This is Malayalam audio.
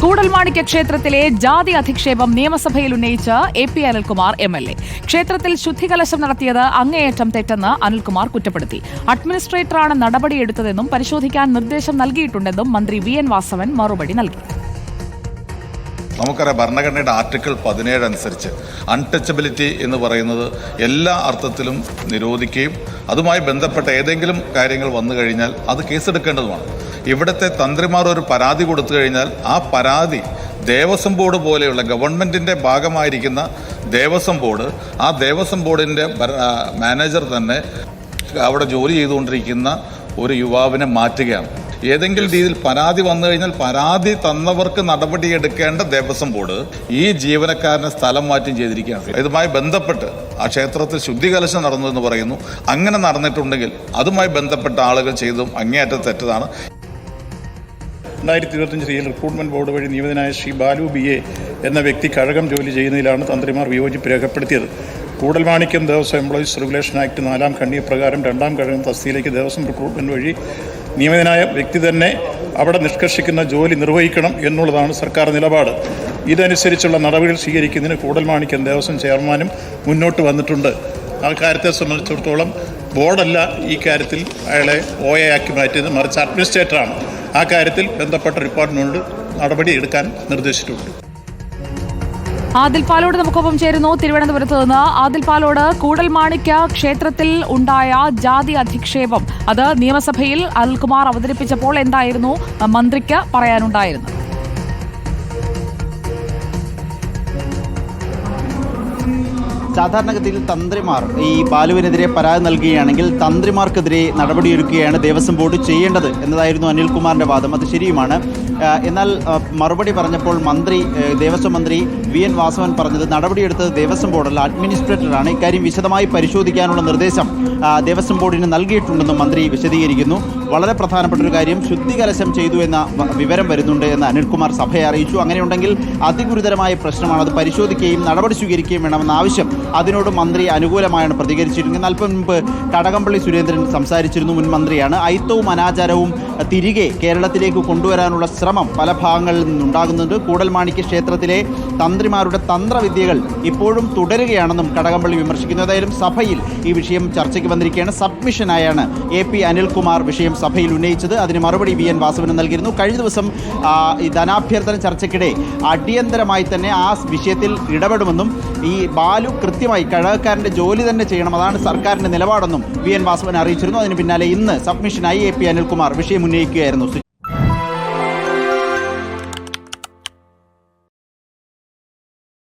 കൂടൽമാണിക്യ ക്ഷേത്രത്തിലെ ജാതി അധിക്ഷേപം നിയമസഭയിൽ ഉന്നയിച്ച് A P Anilkumar M L A. ക്ഷേത്രത്തിൽ ശുദ്ധികലശം നടത്തിയത് അങ്ങേയറ്റം തെറ്റെന്ന് അനിൽകുമാർ കുറ്റപ്പെടുത്തി. അഡ്മിനിസ്ട്രേറ്ററാണ് നടപടിയെടുത്തതെന്നും പരിശോധിക്കാൻ നിർദ്ദേശം നൽകിയിട്ടുണ്ടെന്നും മന്ത്രി വി എൻ വാസവൻ മറുപടി നൽകി. നമുക്കറിയാം ഭരണഘടനയുടെ ആർട്ടിക്കിൾ പതിനേഴ് അനുസരിച്ച് അൺടച്ചബിലിറ്റി എന്ന് പറയുന്നത് എല്ലാ അർത്ഥത്തിലും നിരോധിക്കുകയും അതുമായി ബന്ധപ്പെട്ട ഏതെങ്കിലും കാര്യങ്ങൾ വന്നു കഴിഞ്ഞാൽ അത് കേസെടുക്കേണ്ടതുമാണ്. ഇവിടുത്തെ തന്ത്രിമാർ ഒരു പരാതി കൊടുത്തു കഴിഞ്ഞാൽ ആ പരാതി ദേവസ്വം ബോർഡ് പോലെയുള്ള ഗവൺമെന്റിന്റെ ഭാഗമായിരിക്കുന്ന ദേവസ്വം ബോർഡ് ആ ദേവസ്വം ബോർഡിന്റെ മാനേജർ തന്നെ അവിടെ ജോലി ചെയ്തുകൊണ്ടിരിക്കുന്ന ഒരു യുവാവിനെ മാറ്റുകയാണ്. ഏതെങ്കിലും രീതിയിൽ പരാതി വന്നു കഴിഞ്ഞാൽ പരാതി തന്നവർക്ക് നടപടിയെടുക്കേണ്ട ദേവസ്വം ബോർഡ് ഈ ജീവനക്കാരനെ സ്ഥലം മാറ്റം ചെയ്തിരിക്കുകയാണ്. ഇതുമായി ബന്ധപ്പെട്ട് ആ ക്ഷേത്രത്തിൽ ശുദ്ധികലശം നടന്നു എന്ന് പറയുന്നു. അങ്ങനെ നടന്നിട്ടുണ്ടെങ്കിൽ അതുമായി ബന്ധപ്പെട്ട ആളുകൾ ചെയ്തതും അങ്ങേയറ്റം തെറ്റതാണ്. രണ്ടായിരത്തി ഇരുപത്തഞ്ച് റിയൽ റിക്രൂട്ട്മെന്റ് ബോർഡ് വഴി നിയമിതനായ ശ്രീ ബാലു ബി എ എന്ന വ്യക്തി കഴകം ജോലി ചെയ്യുന്നതിലാണ് തന്ത്രിമാർ വിയോജിപ്പ് രേഖപ്പെടുത്തിയത്. Koodalmanikyam Devaswom employees regulation act നാലാം ഖണ്ഡിക പ്രകാരം രണ്ടാം കഴകം തസ്തിയിലേക്ക് ദേവസ്വം റിക്രൂട്ട്മെന്റ് വഴി നിയമിതനായ വ്യക്തി തന്നെ അവിടെ നിഷ്കർഷിക്കുന്ന ജോലി നിർവഹിക്കണം എന്നുള്ളതാണ് സർക്കാർ നിലപാട്. ഇതനുസരിച്ചുള്ള നടപടികൾ സ്വീകരിക്കുന്നതിന് കൂടൽമാണിക്യം ദേവസ്വം ചെയർമാനും മുന്നോട്ട് വന്നിട്ടുണ്ട്. ആ കാര്യത്തെ സംബന്ധിച്ചിടത്തോളം ബോർഡല്ല ഈ കാര്യത്തിൽ അയാളെ ഓ എ ആക്കി മാറ്റിയത്. മറിച്ച് അഡ്മിനിസ്ട്രേറ്ററാണ്. ആ കാര്യത്തിൽ ബന്ധപ്പെട്ട റിപ്പോർട്ടിനോട് നടപടി എടുക്കാൻ നിർദ്ദേശിച്ചിട്ടുണ്ട്. ആദിൽ പാലോട് നമുക്കൊപ്പം ചേരുന്നു. തിരുവനന്തപുരത്ത് നിന്ന് ആദിൽ പാലോട് കൂടൽമാണിക്യ ക്ഷേത്രത്തിൽ ഉണ്ടായ ജാതി അധിക്ഷേപം. അത് നിയമസഭയിൽ അനിൽകുമാർ അവതരിപ്പിച്ചപ്പോൾ എന്തായിരുന്നു? മന്ത്രിക്ക് പറയാനുണ്ടായിരുന്നത് സാധാരണഗതിയിൽ തന്ത്രിമാർ ഈ ബാലുവിനെതിരെ പരാതി നൽകുകയാണെങ്കിൽ തന്ത്രിമാർക്കെതിരെ നടപടിയെടുക്കുകയാണ് ദേവസ്വം ബോർഡ് ചെയ്യേണ്ടത് എന്നതായിരുന്നു അനിൽകുമാറിന്റെ വാദം. അത് ശരിയുമാണ്. എന്നാൽ മറുപടി പറഞ്ഞപ്പോൾ മന്ത്രി ദേവസ്വം മന്ത്രി വി എൻ വാസവൻ പറഞ്ഞത് നടപടിയെടുത്തത് ദേവസ്വം ബോർഡല്ല അഡ്മിനിസ്ട്രേറ്ററാണ്. ഇക്കാര്യം വിശദമായി പരിശോധിക്കാനുള്ള നിർദ്ദേശം ദേവസ്വം ബോർഡിന് നൽകിയിട്ടുണ്ടെന്നും മന്ത്രി വിശദീകരിക്കുന്നു. വളരെ പ്രധാനപ്പെട്ട ഒരു കാര്യം ശുദ്ധികലശം ചെയ്തു എന്ന വിവരം വരുന്നുണ്ട് എന്ന് അനിൽകുമാർ സഭയെ അറിയിച്ചു. അങ്ങനെയുണ്ടെങ്കിൽ അതിഗുരുതരമായ പ്രശ്നമാണ്. അത് പരിശോധിക്കുകയും നടപടി സ്വീകരിക്കുകയും വേണമെന്ന ആവശ്യം അതിനോട് മന്ത്രി അനുകൂലമായാണ് പ്രതികരിച്ചിരിക്കുന്നത് അല്പം മുമ്പ് കടകംപള്ളി സുരേന്ദ്രൻ സംസാരിച്ചിരുന്നു. മുൻ മന്ത്രിയാണ്. ഐത്തവും അനാചാരവും തിരികെ കേരളത്തിലേക്ക് കൊണ്ടുവരാനുള്ള ശ്രമം പല ഭാഗങ്ങളിൽ നിന്നുണ്ടാകുന്നുണ്ട്. കൂടൽമാണിക്യ ക്ഷേത്രത്തിലെ തന്ത്രിമാരുടെ തന്ത്രവിദ്യകൾ ഇപ്പോഴും തുടരുകയാണെന്നും കടകംപള്ളി വിമർശിക്കുന്നു. ഏതായാലും സഭയിൽ ഈ വിഷയം ചർച്ചയ്ക്ക് വന്നിരിക്കുകയാണ്. സബ്മിഷനായാണ് എ പി അനിൽകുമാർ വിഷയം സഭയിൽ ഉന്നയിച്ചത്. അതിന് മറുപടി വി എൻ വാസവനും നൽകിയിരുന്നു. കഴിഞ്ഞ ദിവസം ഈ ധനാഭ്യർത്ഥന ചർച്ചയ്ക്കിടെ അടിയന്തരമായി തന്നെ ആ വിഷയത്തിൽ ഇടപെടുമെന്നും ഈ ബാലു കൃത്യമായി കഴകക്കാരന്റെ ജോലി തന്നെ ചെയ്യണം. അതാണ് സർക്കാരിന്റെ നിലപാടെന്നും വി എൻ വാസവൻ അറിയിച്ചിരുന്നു. അതിന് പിന്നാലെ ഇന്ന് സബ്മിഷനായി എ പി അനിൽകുമാർ വിഷയം ഉന്നയിക്കുകയായിരുന്നു.